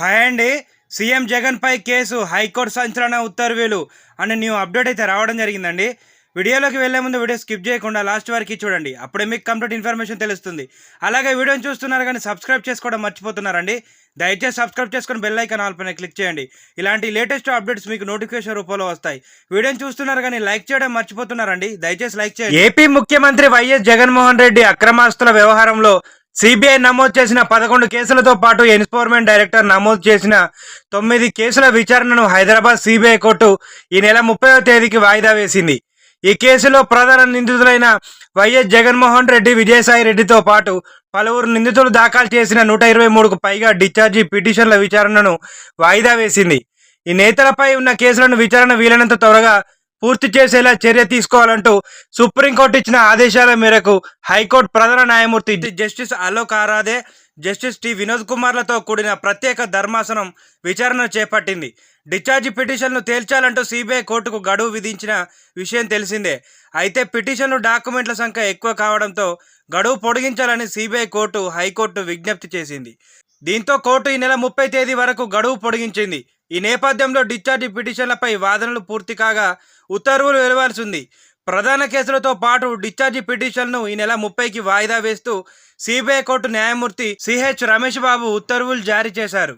Hi అండి. CM జగన్పై case high court సంచలన ఉత్తర్వులు అనే న్యూ అప్డేట్ అయితే రావడం జరిగిందండి. వీడియోలోకి వెళ్ళే ముందు వీడియో స్కిప్ చేయకుండా లాస్ట్ వరకు చూడండి. అప్పుడే మీకు కంప్లీట్ ఇన్ఫర్మేషన్ తెలుస్తుంది. అలాగే వీడియోని చూస్తున్నారు కానీ సబ్స్క్రైబ్ చేసుకోవడం మర్చిపోతున్నారండి. దయచేసి సబ్స్క్రైబ్ చేసుకొని బెల్ ఐకాన్ ఆల్ పైన క్లిక్ చేయండి. ఇలాంటి లేటెస్ట్ అప్డేట్స్ మీకు నోటిఫికేషన్ రూపంలో వస్తాయి. వీడియోని చూస్తున్నారు కానీ లైక్ చేయడం మర్చిపోతున్నారండి. దయచేసి లైక్ చేయండి. ఏపీ ముఖ్యమంత్రి వైఎస్ జగన్మోహన్ రెడ్డి అక్రమాస్తుల వ్యవహారంలో సిబిఐ నమోదు చేసిన పదకొండు కేసులతో పాటు ఎన్ఫోర్స్మెంట్ డైరెక్టర్ నమోదు చేసిన తొమ్మిది కేసుల విచారణను హైదరాబాద్ సిబిఐ కోర్టు ఈ నెల ముప్పైవ తేదీకి వాయిదా వేసింది. ఈ కేసులో ప్రధాన నిందితులైన వైఎస్ జగన్మోహన్ రెడ్డి విజయసాయి రెడ్డితో పాటు పలువురు నిందితులు దాఖలు చేసిన నూట ఇరవై మూడుకు పైగా డిశ్చార్జి పిటిషన్ల విచారణను వాయిదా వేసింది. ఈ నేతలపై ఉన్న కేసులను విచారణ వీలైనంత త్వరగా పూర్తి చేసేలా చర్య తీసుకోవాలంటూ సుప్రీంకోర్టు ఇచ్చిన ఆదేశాల మేరకు హైకోర్టు ప్రధాన న్యాయమూర్తి justice Alok Aradhe justice T Vinod కుమార్లతో కూడిన ప్రత్యేక ధర్మాసనం విచారణ చేపట్టింది. డిశ్చార్జ్ పిటిషన్ను తేల్చాలంటూ సిబిఐ కోర్టుకు గడువు విధించిన విషయం తెలిసిందే. అయితే పిటిషన్లు డాక్యుమెంట్ల సంఖ్య ఎక్కువ కావడంతో గడువు పొడిగించాలని సిబిఐ కోర్టు హైకోర్టు విజ్ఞప్తి చేసింది. దీంతో కోర్టు ఈ నెల ముప్పై తేదీ వరకు గడువు పొడిగించింది. ఈ నేపథ్యంలో డిశ్చార్జ్ పిటిషన్లపై వాదనలు పూర్తి కాగా ఉత్తర్వులు వెలువాల్సి ఉంది ప్రధాన కేసులతో పాటు డిశ్చార్జ్ పిటిషన్ను ఈ నెల ముప్పైకి వాయిదా వేస్తూ సిబిఐ కోర్టు న్యాయమూర్తి సిహెచ్ రమేష్ బాబు ఉత్తర్వులు జారీ చేశారు.